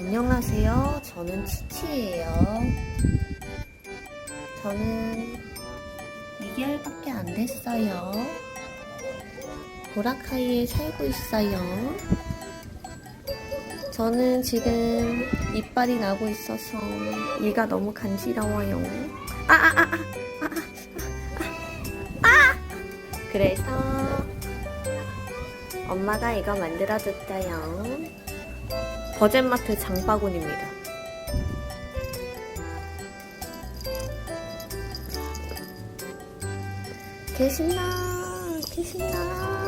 안녕하세요. 저는 치치예요. 저는 2개월밖에 안 됐어요. 보라카이에 살고 있어요. 저는 지금 이빨이 나고 있어서 이가 너무 간지러워요. 아, 아, 아, 아, 아, 아, 아, 아. 그래서 엄마가 이거 만들어줬어요. 버젠마트 장바구니입니다. 개신나, 개신나.